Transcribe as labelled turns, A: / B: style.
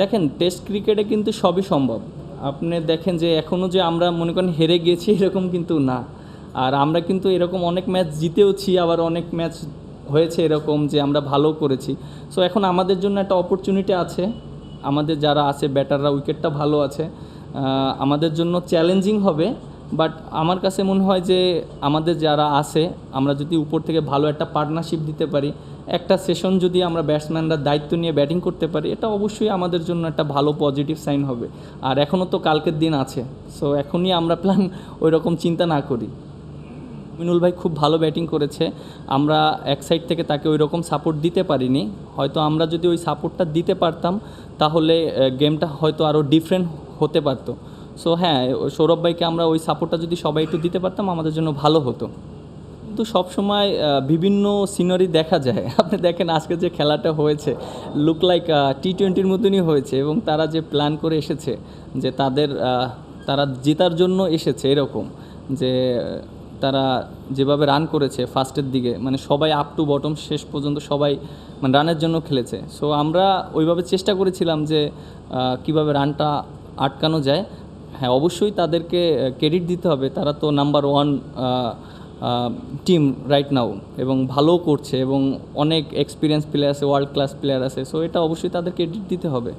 A: দেখেন টেস্ট ক্রিকেটে কিন্তু সবই সম্ভব। আপনি দেখেন যে এখনও যে আমরা মনে করেন হেরে গিয়েছি এরকম কিন্তু না। আর আমরা কিন্তু এরকম অনেক ম্যাচ জিতেওছি, আবার অনেক ম্যাচ হয়েছে এরকম যে, আমরা ভালো করেছি। সো এখন আমাদের জন্য একটা অপরচুনিটি আছে। আমাদের যারা আছে ব্যাটাররা উইকেটটা ভালো আছে। আমাদের জন্য চ্যালেঞ্জিং হবে। বাট আমার কাছে মনে হয় যে আমাদের যারা আছে, আমরা যদি উপর থেকে ভালো একটা পার্টনারশিপ দিতে পারি, একটা সেশন যদি আমরা ব্যাটসম্যানরা দায়িত্ব নিয়ে ব্যাটিং করতে পারি, এটা অবশ্যই আমাদের জন্য একটা ভালো পজিটিভ সাইন হবে। আর এখনও তো কালকের দিন আছে সো এখনই আমরা প্ল্যান ওই রকম চিন্তা না করি। মিনুল ভাই খুব ভালো ব্যাটিং করেছে, আমরা এক সাইড থেকে তাকে ওই রকম সাপোর্ট দিতে পারিনি। হয়তো আমরা যদি ওই সাপোর্টটা দিতে পারতাম, তাহলে গেমটা হয়তো আরও ডিফারেন্ট হতে পারতো। সো হ্যাঁ সৌরভ ভাইকে আমরা ওই সাপোর্টটা যদি সবাই একটু দিতে পারতাম, আমাদের জন্য ভালো হতো। কিন্তু সবসময় বিভিন্ন সিনারি দেখা যায়। আপনি দেখেন আজকে যে খেলাটা হয়েছে লুক লাইক টি টোয়েন্টির মতনই হয়েছে এবং তারা যে প্ল্যান করে এসেছে, যে তাদের তারা জেতার জন্য এসেছে এরকম, যে তারা যেভাবে রান করেছে ফার্স্টের দিকে মানে সবাই আপ টু বটম শেষ পর্যন্ত সবাই মানে রানের জন্য খেলেছে। সো আমরা ওইভাবে চেষ্টা করেছিলাম যে কীভাবে রানটা আটকানো যায় হ্যাঁ অবশ্যই তাদেরকে ক্রেডিট দিতে হবে। তারা তো number one team right now এবং ভালো করছে এবং অনেক এক্সপিরিয়েন্স প্লেয়ার আছে ওয়ার্ল্ড ক্লাস প্লেয়ার আছে। সো এটা অবশ্যই তাদের ক্রেডিট দিতে হবে।